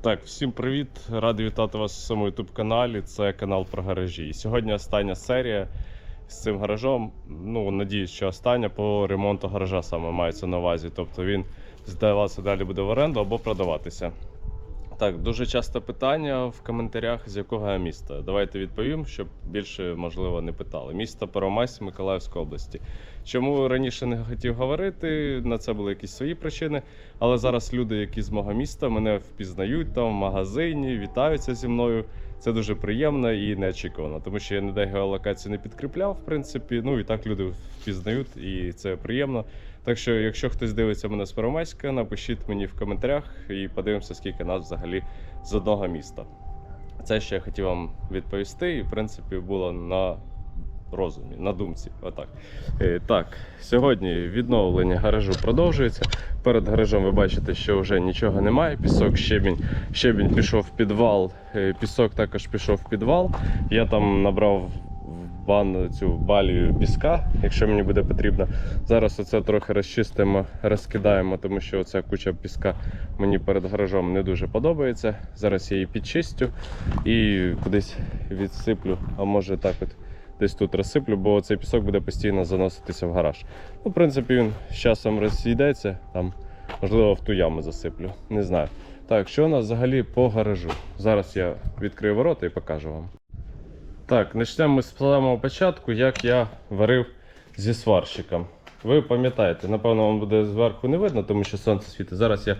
Так, всім привіт! Радий вітати вас у своєму youtube каналі. Це канал про гаражі. І сьогодні остання серія з цим гаражом. Ну, надіюсь, що остання по ремонту гаража саме мається на увазі. Тобто він здаватися далі буде в оренду або продаватися. Так, дуже часто питання в коментарях, з якого я міста. Давайте відповім, щоб більше, можливо, не питали. Місто Первомайськ Миколаївської області. Чому раніше не хотів говорити? На це були якісь свої причини. Але зараз люди, які з мого міста, мене впізнають там в магазині, вітаються зі мною. Це дуже приємно і неочікувано, тому що я ніде геолокацію не підкріпляв, в принципі. Ну і так люди впізнають, і це приємно. Так що, якщо хтось дивиться мене з Первомайська, напишіть мені в коментарях і подивимося, скільки нас взагалі з одного міста. Це ще я хотів вам відповісти, і в принципі було на розумі, на думці. Отак. Е, так, сьогодні відновлення гаражу продовжується. Перед гаражом ви бачите, що вже нічого немає. Пісок, щебінь. Щебінь пішов в підвал, е, пісок також пішов в підвал. Я там набрав в бану цю балію піска, якщо мені буде потрібно. Зараз оце трохи розчистимо, розкидаємо, тому що оця куча піска мені перед гаражом не дуже подобається. Зараз я її підчистю і кудись відсиплю, а може так от десь тут розсиплю, бо цей пісок буде постійно заноситися в гараж. Ну, в принципі, він з часом розійдеться, там, можливо, в ту яму засиплю. Не знаю. Так, що у нас взагалі по гаражу? Зараз я відкрию ворота і покажу вам. Так, почнемо ми з самого початку, як я варив зі сварщиком. Ви пам'ятаєте, напевно, вам буде зверху не видно, тому що сонце світить. Зараз я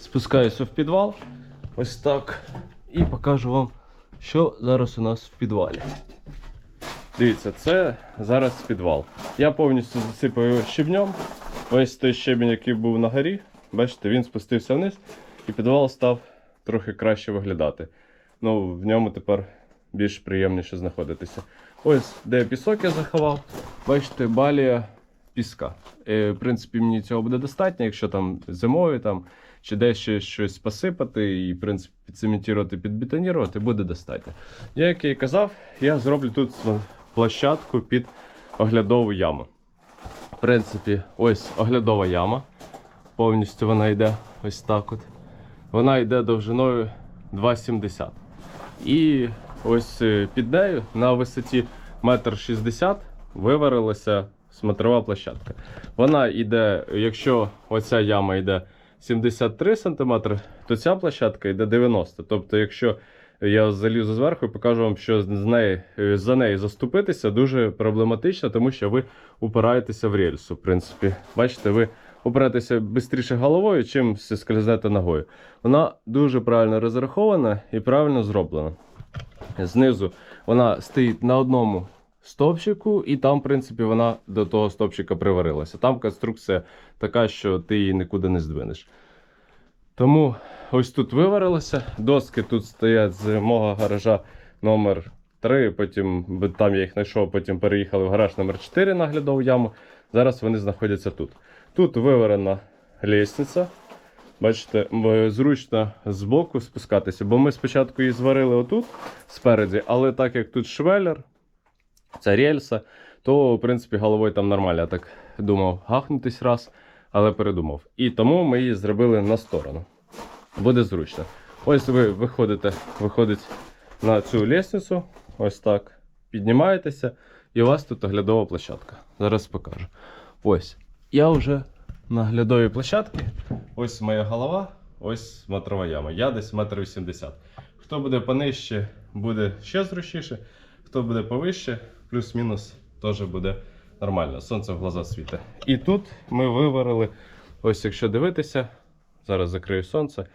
спускаюся в підвал. Ось так. І покажу вам, що зараз у нас в підвалі. Дивіться, це зараз підвал. Я повністю засипав його щебнем. Ось той щебінь, який був на горі. Бачите, він спустився вниз, і підвал став трохи краще виглядати. Ну, в ньому тепер більш приємніше знаходитися. Ось де пісок я заховав. Бачите, балія піска. Е, в принципі, мені цього буде достатньо, якщо там зимою там, чи десь ще щось посипати і, в принципі, підцементувати, підбетонірувати, буде достатньо. Я, як я і казав, я зроблю тут площадку під оглядову яму. В принципі, ось оглядова яма. Повністю вона йде ось так от. Вона йде довжиною 2,70. І ось е, під нею на висоті 1,60 м виварилася смотрова площадка. Вона йде, якщо оця яма йде 73 см, то ця площадка йде 90 Тобто, якщо я залізу зверху і покажу вам, що з неї, е, за неї заступитися дуже проблематично, тому що ви упираєтеся в рельсу. В принципі, бачите, ви упираєтеся швидше головою, чим скользнете ногою. Вона дуже правильно розрахована і правильно зроблена. Знизу вона стоїть на одному стовпчику, і там, в принципі, вона до того стовпчика приварилася. Там конструкція така, що ти її нікуди не здвинеш. Тому ось тут виварилося. Доски тут стоять з мого гаража номер 3 потім там я їх знайшов, потім переїхали в гараж номер 4 на глядову яму. Зараз вони знаходяться тут. Тут виварена лісниця. Бачите, зручно збоку спускатися, бо ми спочатку її зварили отут спереді, але так як тут швеллер, це рельса, то в принципі головою там нормально. Я так думав гахнутись раз, але передумав. І тому ми її зробили на сторону. Буде зручно. Ось ви виходите, виходить на цю лісницю, ось так. Піднімаєтеся, і у вас тут оглядова площадка. Зараз покажу. Ось. Я вже на оглядовій площадці. Ось моя голова, ось смотрова яма. Я десь метр вісімдесят. Хто буде понижче, буде ще зручніше. Хто буде повище, плюс-мінус теж буде нормально. Сонце в глаза світить. І тут ми виварили, ось якщо дивитися, зараз закрию сонце.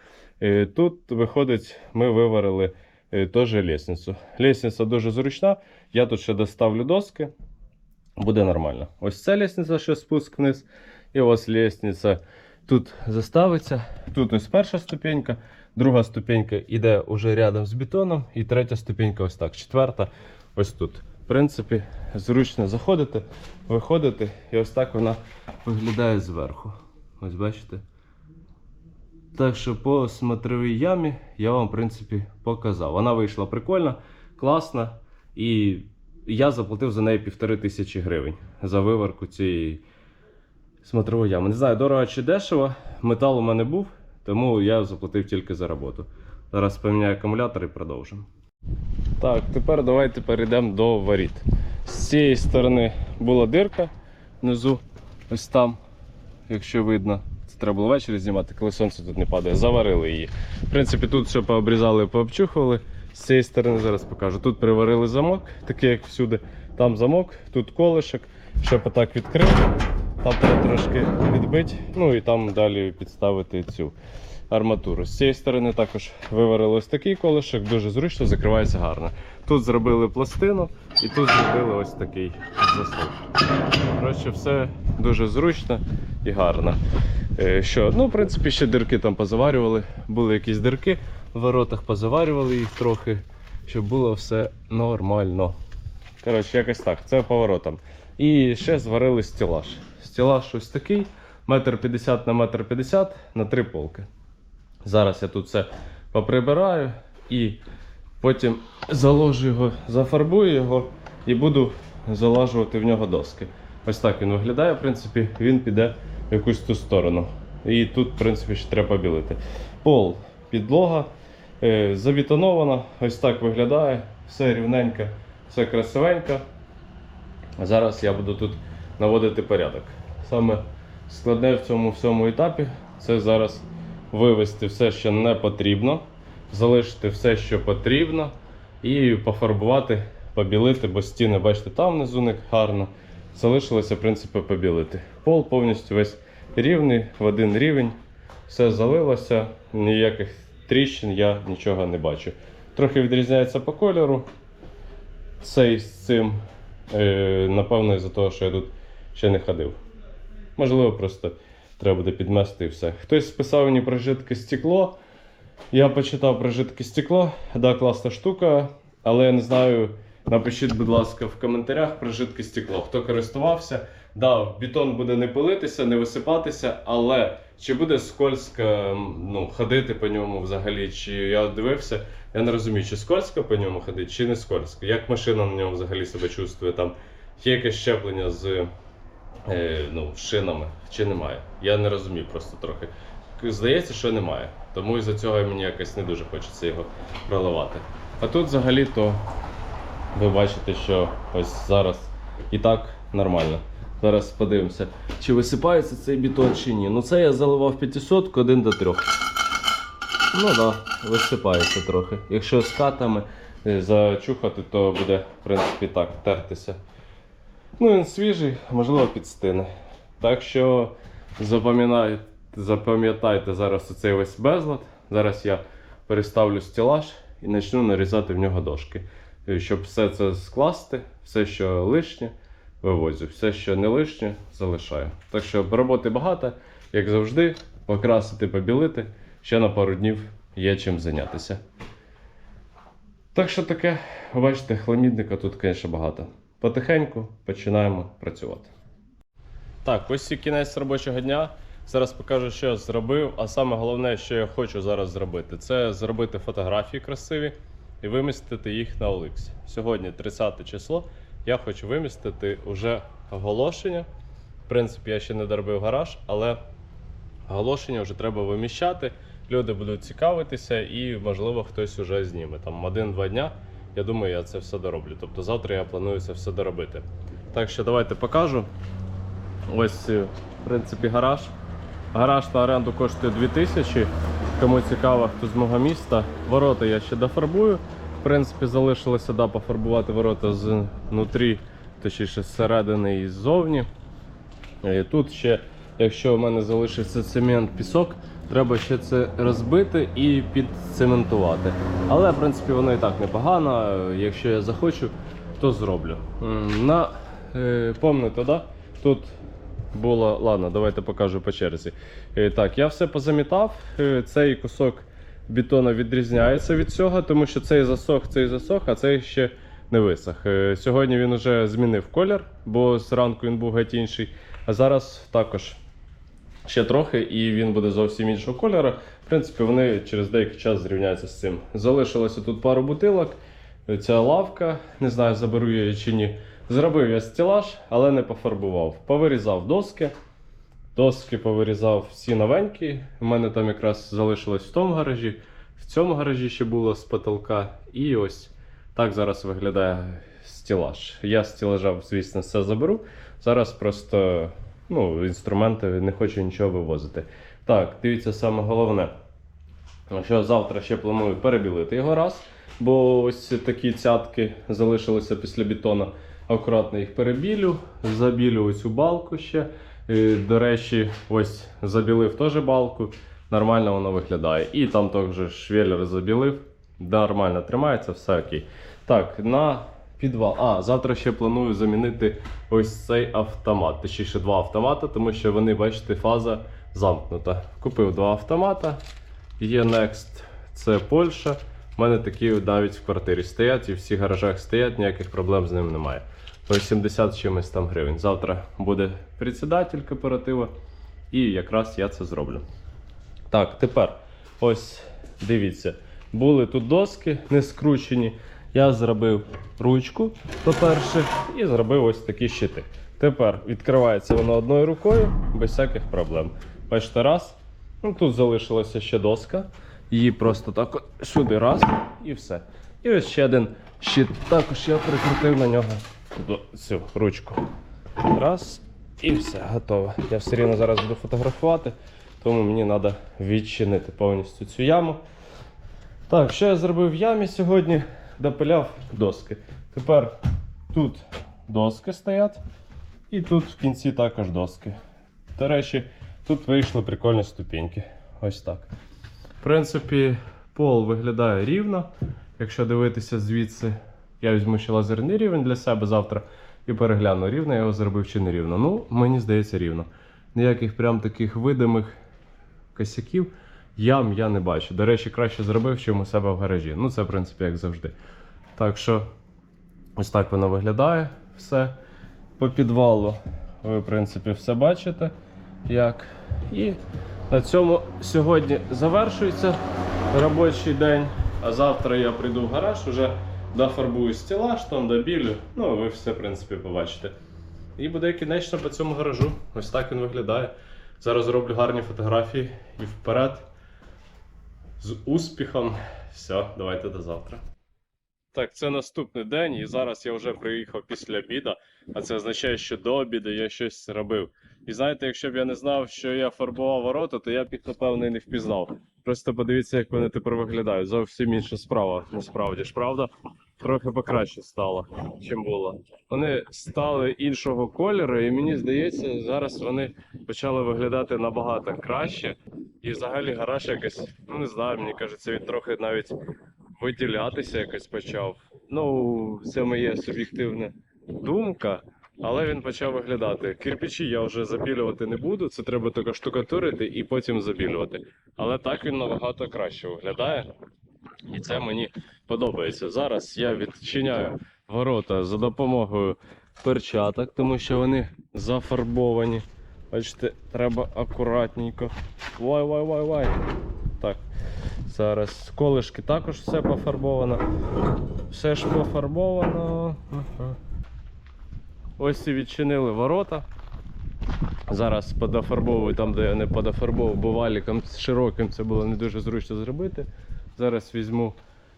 Е, Тут виходить, ми виварили е, теж лісницю. Лісниця дуже зручна. Я тут ще доставлю доски. Буде нормально. Ось ця лісниця, що спуск вниз. І ось лісниця тут заставиться. Тут ось перша ступенька, друга ступенька йде уже рядом з бетоном, і третя ступенька ось так. Четверта ось тут. В принципі, зручно заходити, виходити, і ось так вона виглядає зверху. Ось бачите. Так що по смотровій ямі я вам, в принципі, показав. Вона вийшла прикольно, класна. І я заплатив за неї півтори тисячі гривень за виварку цієї смотрової ями. Не знаю, дорого чи дешево. Метал у мене був, тому я заплатив тільки за роботу. Зараз поміняю акумулятор і продовжимо. Так, тепер давайте перейдемо до воріт. З цієї сторони була дирка внизу, ось там, якщо видно. Це треба було ввечері знімати, коли сонце тут не падає. Заварили її. В принципі, тут все пообрізали, пообчухували. З цієї сторони зараз покажу. Тут приварили замок, такий як всюди. Там замок, тут колишок, щоб отак відкрити. Треба трошки відбити, ну і там далі підставити цю арматуру. З цієї сторони також виварили ось такий колишок, дуже зручно, закривається гарно. Тут зробили пластину і тут зробили ось такий засув. Коротше, все дуже зручно і гарно. Е, Що? Ну, в принципі, ще дирки там позаварювали. Були якісь дирки в воротах, позаварювали їх трохи, щоб було все нормально. Коротше, якось так, це поворотом. І ще зварили стілаж. Стілаж ось такий, метр п'ятдесят на метр п'ятдесят на три полки. Зараз я тут все поприбираю і потім заложу його, зафарбую його і буду залажувати в нього доски. Ось так він виглядає, в принципі, він піде в якусь ту сторону. І тут, в принципі, ще треба побілити. Пол, підлога е, забетонована, ось так виглядає, все рівненько, все красивенько. Зараз я буду тут наводити порядок. Саме складне в цьому всьому етапі це зараз вивести все, що не потрібно, залишити все, що потрібно, і пофарбувати, побілити, бо стіни, бачите, там внизу не гарно. Залишилося, в принципі, побілити. Пол повністю весь рівний, в один рівень. Все залилося, ніяких тріщин я нічого не бачу. Трохи відрізняється по кольору. Цей з цим, е, напевно, із-за того, що я тут ще не ходив. Можливо, просто треба буде підмести і все. Хтось списав мені про жидке стекло. Я почитав про жидке стекло. Да, класна штука, але я не знаю. Напишіть, будь ласка, в коментарях про жидке стекло. Хто користувався? Да, бетон буде не пилитися, не висипатися, але чи буде скользко ну, ходити по ньому взагалі? Чи я дивився, я не розумію, чи скользко по ньому ходить, чи не скользко. Як машина на ньому взагалі себе чувствує? Там є якесь щеплення з е, ну, шинами, чи немає? Я не розумію просто трохи. Здається, що немає. Тому із-за цього мені якось не дуже хочеться його проливати. А тут взагалі-то ви бачите, що ось зараз і так нормально. Зараз подивимося, чи висипається цей бетон чи ні. Ну це я заливав 500 1 до 3. Ну да, висипається трохи. Якщо з катами е, зачухати, то буде, в принципі, так, тертися. Ну, він свіжий, можливо, підстине. Так що запам'ятайте, зараз оцей весь безлад. Зараз я переставлю стелаж і почну нарізати в нього дошки. Е, Щоб все це скласти, все, що лишнє, вивозю, все, що не лишнє, залишаю. Так що роботи багато, як завжди, покрасити, побілити. Ще на пару днів є чим зайнятися. Так що таке, бачите, хламідника тут, звісно, багато. Потихеньку починаємо працювати. Так, ось і кінець робочого дня. Зараз покажу, що я зробив. А саме головне, що я хочу зараз зробити, це зробити фотографії красиві і вимістити їх на OLX. Сьогодні 30 число. Я хочу вимістити уже оголошення. В принципі, я ще не доробив гараж, але оголошення вже треба виміщати. Люди будуть цікавитися і, можливо, хтось уже зніме. Там один-два дня. Я думаю, я це все дороблю. Тобто завтра я планую це все доробити. Так що давайте покажу. Ось, е, в принципі, гараж. Гараж на оренду коштує 2000. Кому цікаво, хто з мого міста. Ворота я ще дофарбую. В принципі, залишилося да, пофарбувати ворота знутрі, точніше зсередини і ззовні. І тут ще, якщо в мене залишиться цемент, пісок, треба ще це розбити і підцементувати. Але, в принципі, воно і так непогано. Якщо я захочу, то зроблю. На, е, помните, да? Тут було. Ладно, давайте покажу по черзі. Е, Так, я все позамітав. Е, Цей кусок бетону відрізняється від цього, тому що цей засох, цей засох, а цей ще не висох. Е, Сьогодні він вже змінив колір, бо зранку він був геть інший. А зараз також ще трохи, і він буде зовсім іншого кольору. В принципі, вони через деякий час зрівняються з цим. Залишилося тут пару бутилок. Ця лавка, не знаю, заберу я її чи ні. Зробив я стелаж, але не пофарбував. Повирізав доски. Доски повирізав всі новенькі. У мене там якраз залишилось в тому гаражі. в цьому гаражі ще було з потолка. І ось так зараз виглядає стілаж. Я з стілажа, звісно, все заберу. Зараз просто ну, інструменти не хочу нічого вивозити. Так, дивіться, саме головне. Що завтра ще планую перебілити його раз, бо ось такі цятки залишилися після бетону. Акуратно їх перебілю, забілю оцю балку ще. Е, До речі, ось забілив теж балку. Нормально воно виглядає. І там також швеллер забілив. Нормально тримається, все окей. Так, на підвал. А, завтра ще планую замінити ось цей автомат. Точніше, два автомати, тому що вони, бачите, фаза замкнута. Купив два автомата. Є Next, це Польща. У мене такі навіть в квартирі стоять і в всіх гаражах стоять, ніяких проблем з ним немає. По 70 чимось там гривень. Завтра буде председатель кооператива, і якраз я це зроблю. Так, тепер ось дивіться. Були тут доски не скручені. Я зробив ручку, по-перше, і зробив ось такі щити. Тепер відкривається воно одною рукою без всяких проблем. Бачите, раз. Ну, тут залишилася ще доска. Її просто так от сюди раз і все. І ось ще один щит. Також я прикрутив на нього цю ручку. Раз. І все, готово. Я все рівно зараз буду фотографувати, тому мені треба відчинити повністю цю яму. Так, що я зробив в ямі сьогодні? Допиляв доски. Тепер тут доски стоять, і тут в кінці також доски. До речі, тут вийшли прикольні ступеньки. Ось так. В принципі, пол виглядає рівно. Якщо дивитися звідси, я візьму ще лазерний рівень для себе завтра і перегляну, рівно я його зробив чи не рівно. Ну, мені здається, рівно. Ніяких прям таких видимих косяків ям я не бачу. До речі, краще зробив, чим у себе в гаражі. Ну, це, в принципі, як завжди. Так що, ось так воно виглядає все. По підвалу ви, в принципі, все бачите. Як. І на цьому сьогодні завершується робочий день. А завтра я прийду в гараж, уже дофарбую стелаж, там добілю. Ну, ви все, в принципі, побачите. І буде кінечно по цьому гаражу. Ось так він виглядає. Зараз зроблю гарні фотографії і вперед. З успіхом. Все, давайте до завтра. Так, це наступний день, і зараз я вже приїхав після обіду, а це означає, що до обіду я щось робив. І знаєте, якщо б я не знав, що я фарбував ворота, то я б їх, напевно, і не впізнав. Просто подивіться, як вони тепер виглядають. Зовсім інша справа, насправді ж, правда? Трохи покраще стало, чим було. Вони стали іншого кольору, і мені здається, зараз вони почали виглядати набагато краще. І взагалі гараж якось, ну не знаю, мені кажеться, він трохи навіть виділятися якось почав. Ну, це моя суб'єктивна думка, але він почав виглядати. Кирпичі я вже забілювати не буду, це треба тільки штукатурити і потім забілювати. Але так він набагато краще виглядає. І це мені подобається. Зараз я відчиняю ворота за допомогою перчаток, тому що вони зафарбовані. Бачите, треба акуратненько. Вай, вай, вай, вай. Так. Зараз колишки також все пофарбовано. Все ж пофарбовано. Ось і відчинили ворота. Зараз подофарбовую там, де я не подофарбовував, бо валіком широким це було не дуже зручно зробити. Зараз візьму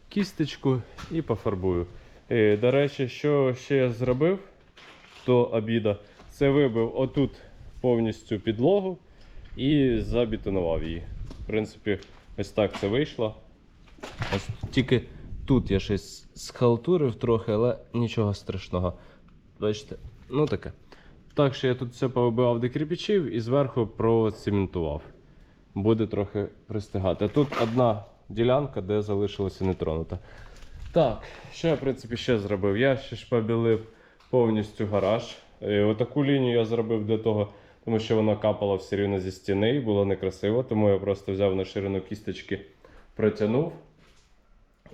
кісточку і пофарбую. Е, До речі, що ще я зробив до обіду, це вибив отут повністю підлогу і забетонував її. В принципі, ось так це вийшло. Ось тільки тут я щось схалтурив трохи, але нічого страшного. Бачите, ну таке. Так що я тут все повибивав до кирпичів і зверху процементував. Буде трохи пристигати. Тут одна ділянка, де залишилася нетронута. Так, що я, в принципі, ще зробив? Я ще ж побілив повністю гараж. Е, Отаку лінію я зробив для того, тому що воно капало все рівно зі стіни і було некрасиво, тому я просто взяв на ширину кісточки, протягнув.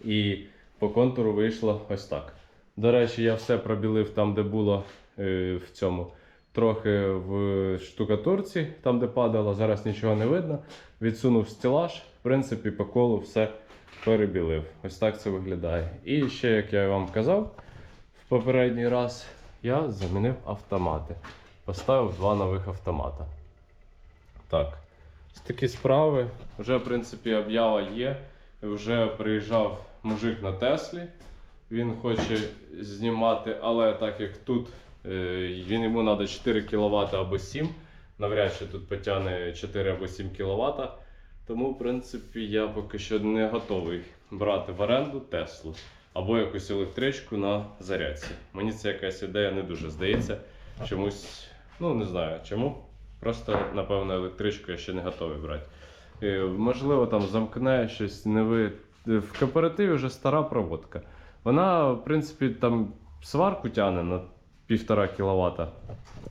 І по контуру вийшло ось так. До речі, я все пробілив там, де було е, в цьому. Трохи в штукатурці, там де падало, зараз нічого не видно. Відсунув стелаж, в принципі, по колу все перебілив. Ось так це виглядає. І ще, як я вам казав, в попередній раз я замінив автомати. Поставив два нових автомата. Так, ось такі справи. Вже, в принципі, об'ява є. вже приїжджав мужик на Теслі. Він хоче знімати, але так як тут е, він йому треба 4 кВт або 7, навряд чи тут потягне 4 або 7 кВт. Тому, в принципі, я поки що не готовий брати в оренду Теслу або якусь електричку на зарядці. Мені ця якась ідея не дуже здається. Чомусь, ну не знаю чому. Просто, напевно, електричку я ще не готовий брати. Е, Можливо, там замкне щось не ви. В кооперативі вже стара проводка. Вона, в принципі, там сварку тягне на 1,5 кВт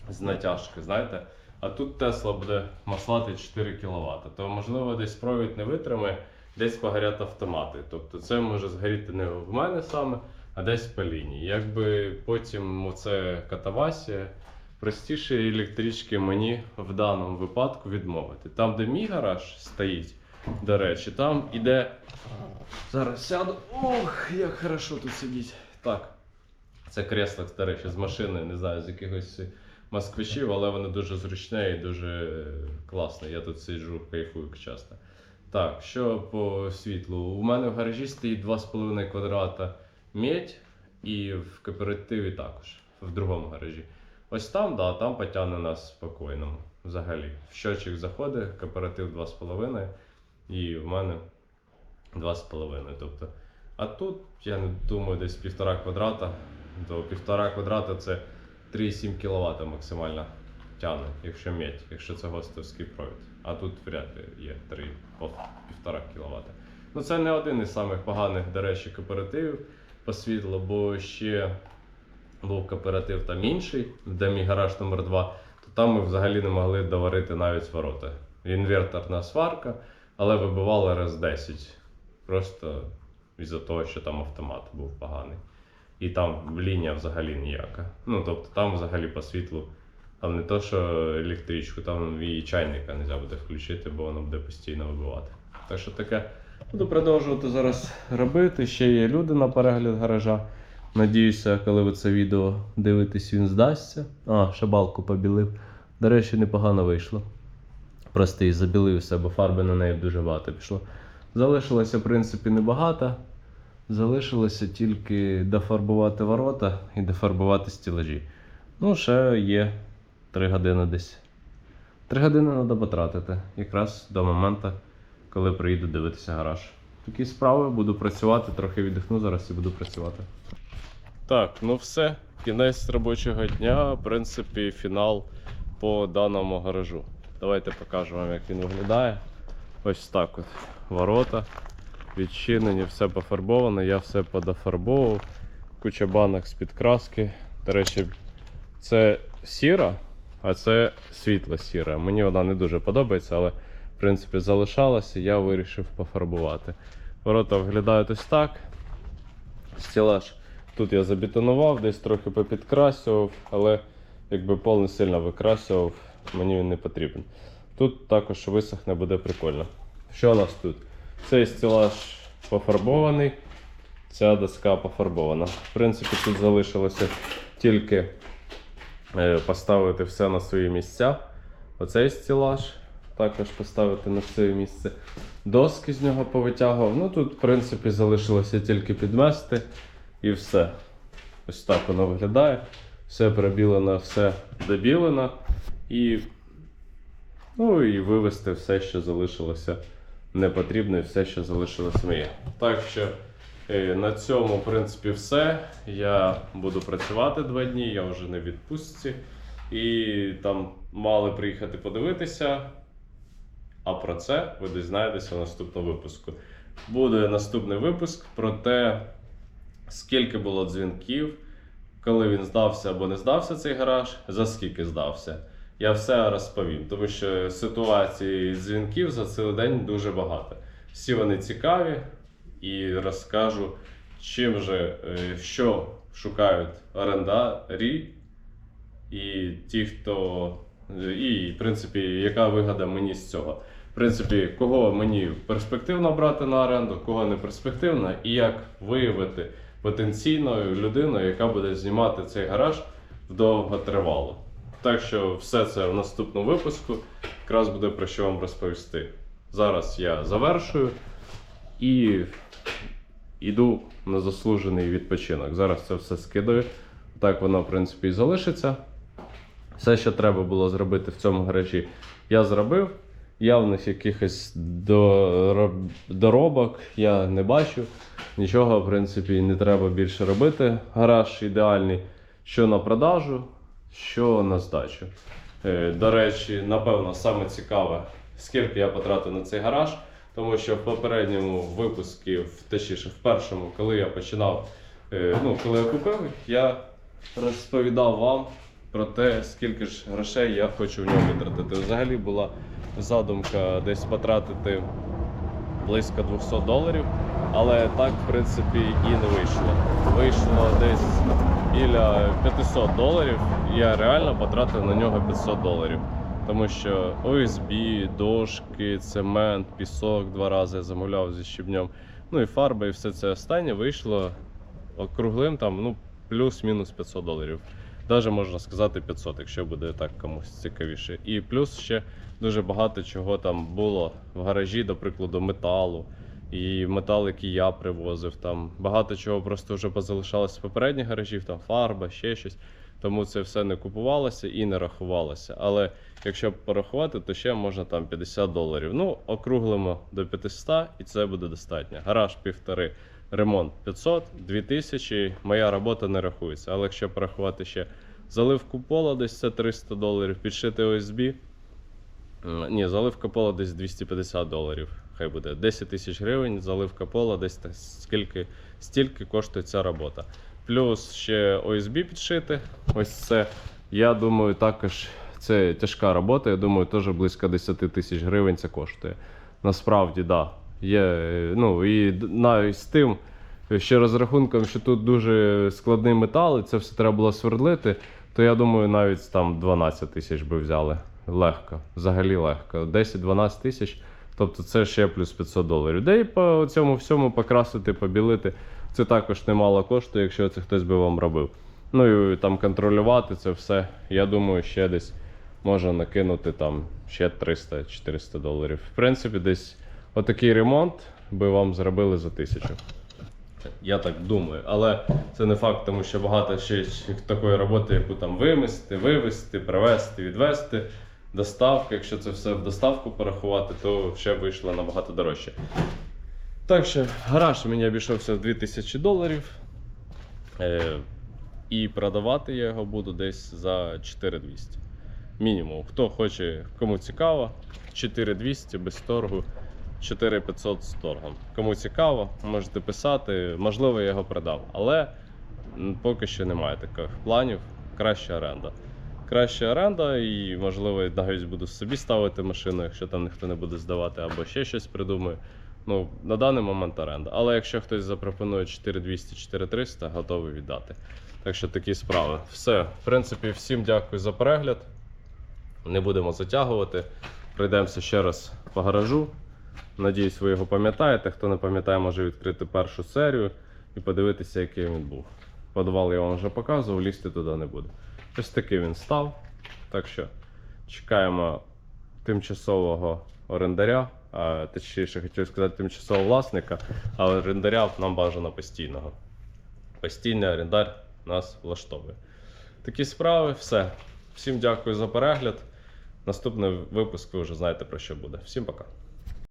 з натяжки, знаєте. А тут Тесла буде маслати 4 кВт. То, можливо, десь провід не витримає, десь погорять автомати. Тобто це може згоріти не в мене саме, а десь по лінії. Якби потім оце катавасія, простіше електрички мені в даному випадку відмовити. Там, де мій гараж стоїть, до речі, там іде. Зараз сяду. Ох, як хорошо тут сидіть. Так. Це кресло, до речі, з машини, не знаю, з якихось москвичів, але воно дуже зручне і дуже класне. Я тут сиджу, кайфую часто. Так, що по світлу? У мене в гаражі стоїть 2,5 квадрата медь і в кооперативі також, в другому гаражі. Ось там, да, там потягне нас спокійно. Взагалі. В щочик заходить, кооператив 2,5 і в мене 2,5. Тобто, а тут, я не думаю, десь півтора квадрата. То півтора квадрата це 3,7 кВт максимально тягне, якщо медь, якщо це гостовський провід. А тут вряд ли є 3, по 1,5 кВт. Ну це не один із самих поганих, до речі, кооперативів по світлу, бо ще був кооператив там інший, де мій гараж номер 2 то там ми взагалі не могли доварити навіть ворота. Інверторна сварка, але вибивали раз 10. Просто із-за того, що там автомат був поганий. І там лінія взагалі ніяка. Ну, тобто там взагалі по світлу, там не то, що електричку, там і чайника не можна буде включити, бо воно буде постійно вибивати. Так що таке буду продовжувати зараз робити. Ще є люди на перегляд гаража. Надіюся, коли ви це відео дивитесь, він здасться. А, ще побілив. До речі, непогано вийшло. Просто і забілився, бо фарби на неї дуже багато пішло. Залишилося, в принципі, небагато. Залишилося тільки дофарбувати ворота і дофарбувати стілажі. Ну, ще є 3 години десь. 3 години треба потратити, якраз до моменту, коли приїду дивитися гараж. Такі справи, буду працювати, трохи віддихну зараз і буду працювати. Так, ну все. Кінець робочого дня, в принципі, фінал по даному гаражу. Давайте покажу вам, як він виглядає. Ось так от. Ворота відчинені, все пофарбовано, я все подофарбовував. Куча банок з підкраски. До речі, це сіра, а це світла сіра. Мені вона не дуже подобається, але в принципі залишалася, я вирішив пофарбувати. Ворота виглядають ось так. Стілаж тут я забетонував, десь трохи попідкрасював, але якби пол не сильно викрасював, мені він не потрібен. Тут також висохне буде прикольно. Що у нас тут? Цей стелаж пофарбований, ця доска пофарбована. В принципі, тут залишилося тільки е, поставити все на свої місця. Оцей стелаж також поставити на своє місце. Доски з нього повитягував. Ну тут, в принципі, залишилося тільки підмести і все. Ось так воно виглядає. Все пробілено, все добілено. І, ну, і вивести все, що залишилося не потрібно, і все, що залишилося моє. Так що е, на цьому, в принципі, все. Я буду працювати два дні, я вже не відпустці. І там мали приїхати подивитися. А про це ви дізнаєтеся в наступному випуску. Буде наступний випуск про те, скільки було дзвінків, коли він здався або не здався цей гараж, за скільки здався. Я все розповім, тому що ситуацій дзвінків за цілий день дуже багато. Всі вони цікаві і розкажу, чим же, е, що шукають орендарі і ті, хто. І, в принципі, яка вигода мені з цього. В принципі, кого мені перспективно брати на оренду, кого не перспективно, і як виявити потенційною людиною, яка буде знімати цей гараж вдовготривало. Так що все це в наступному випуску якраз буде про що вам розповісти. Зараз я завершую. і йду на заслужений відпочинок. Зараз це все скидаю. Так воно, в принципі, і залишиться. Все, що треба було зробити в цьому гаражі, я зробив. Явних якихось дороб- доробок я не бачу. Нічого, в принципі, не треба більше робити. Гараж ідеальний, що на продажу, що на здачу. Е, До речі, напевно, саме цікаве, скільки я потратив на цей гараж, тому що в попередньому випуску, точніше, в першому, коли я починав, е, ну, коли я купив, я розповідав вам про те, скільки ж грошей я хочу в нього витратити. Взагалі була задумка десь потратити близько 200 доларів, але так, в принципі, і не вийшло. Вийшло десь біля 500 доларів, я реально потратив на нього 500 доларів. Тому що ОСБ, дошки, цемент, пісок два рази я замовляв зі щебнем. Ну і фарба, і все це останнє вийшло округлим там, ну, плюс-мінус 500 доларів. Даже можна сказати 500, якщо буде так комусь цікавіше. І плюс ще дуже багато чого там було в гаражі, до прикладу, металу. І метал, який я привозив, там багато чого просто вже позалишалося з попередніх гаражів, там фарба, ще щось. Тому це все не купувалося і не рахувалося. Але якщо порахувати, то ще можна там 50 доларів. Ну, округлимо до 500 і це буде достатньо. Гараж півтори, ремонт 500, 2000, моя робота не рахується. Але якщо порахувати ще заливку пола, десь це 300 доларів, підшити ОСБ. Ні, заливка пола десь 250 доларів. Хай буде 10 тисяч гривень, заливка пола, десь так скільки, стільки коштує ця робота. Плюс ще ОСБ підшити. Ось це. Я думаю, також це тяжка робота. Я думаю, теж близько 10 тисяч гривень це коштує. Насправді, так. Да. Є, ну, і навіть з тим, ще розрахунком, що тут дуже складний метал, і це все треба було свердлити, то я думаю, навіть там 12 тисяч би взяли. Легко, взагалі легко. 10-12 тисяч. Тобто це ще плюс 500 доларів. Де і по цьому всьому покрасити, побілити. Це також немало коштує, якщо це хтось би вам робив. Ну і там контролювати це все. Я думаю, ще десь можна накинути там ще 300-400 доларів. В принципі, десь отакий ремонт би вам зробили за тисячу. Я так думаю, але це не факт, тому що багато ще такої роботи, яку там вимести, вивезти, привезти, відвезти. Доставка, якщо це все в доставку порахувати, то ще вийшло набагато дорожче. Так що гараж мені обійшовся в 2000 доларів. Е, і продавати я його буду десь за 4200. Мінімум. Хто хоче, кому цікаво, 4200 без торгу, 4500 з торгом. Кому цікаво, можете писати. Можливо, я його продав. Але поки що немає таких планів. Краща оренда. Краща оренда, і можливо навіть буду собі ставити машину, якщо там ніхто не буде здавати, або ще щось придумаю. Ну, на даний момент оренда. Але якщо хтось запропонує 4200-4300, готовий віддати. Так що такі справи. Все. В принципі, всім дякую за перегляд. Не будемо затягувати. Пройдемося ще раз по гаражу. Надіюсь, ви його пам'ятаєте. Хто не пам'ятає, може відкрити першу серію і подивитися, який він був. Подвал я вам вже показував, лізти туди не буду. Ось такий він став. Так що чекаємо тимчасового орендаря, а точніше хотів сказати тимчасового власника, а орендаря нам бажано постійного. Постійний орендар нас влаштовує. Такі справи, все. Всім дякую за перегляд. Наступний випуск ви вже знаєте про що буде. Всім пока.